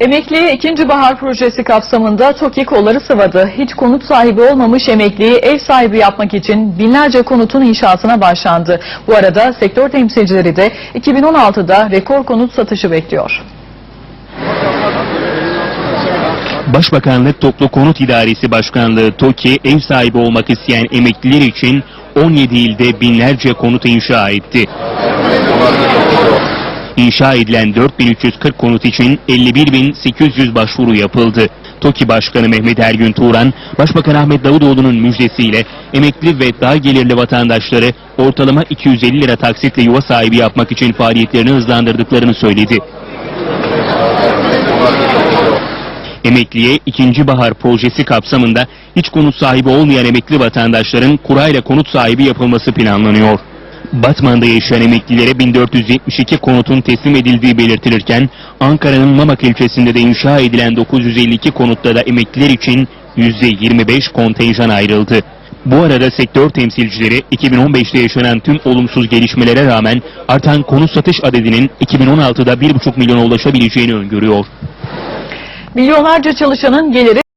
Emekliye ikinci bahar projesi kapsamında TOKİ kolları sıvadı. Hiç konut sahibi olmamış emekliyi ev sahibi yapmak için binlerce konutun inşasına başlandı. Bu arada sektör temsilcileri de 2016'da rekor konut satışı bekliyor. Başbakanlık Toplu Konut İdaresi Başkanlığı TOKİ ev sahibi olmak isteyen emekliler için 17 ilde binlerce konut inşa etti. İnşa edilen 4340 konut için 51.800 başvuru yapıldı. TOKİ Başkanı Mehmet Ergün Turan, Başbakan Ahmet Davutoğlu'nun müjdesiyle emekli ve daha gelirli vatandaşları ortalama 250 lira taksitle yuva sahibi yapmak için faaliyetlerini hızlandırdıklarını söyledi. Emekliye ikinci bahar projesi kapsamında hiç konut sahibi olmayan emekli vatandaşların kurayla konut sahibi yapılması planlanıyor. Batman'da yaşayan emeklilere 1472 konutun teslim edildiği belirtilirken Ankara'nın Mamak ilçesinde de inşa edilen 952 konutta da emekliler için %25 kontenjan ayrıldı. Bu arada sektör temsilcileri 2015'te yaşanan tüm olumsuz gelişmelere rağmen artan konut satış adedinin 2016'da 1,5 milyona ulaşabileceğini öngörüyor. Milyonlarca çalışanın geliri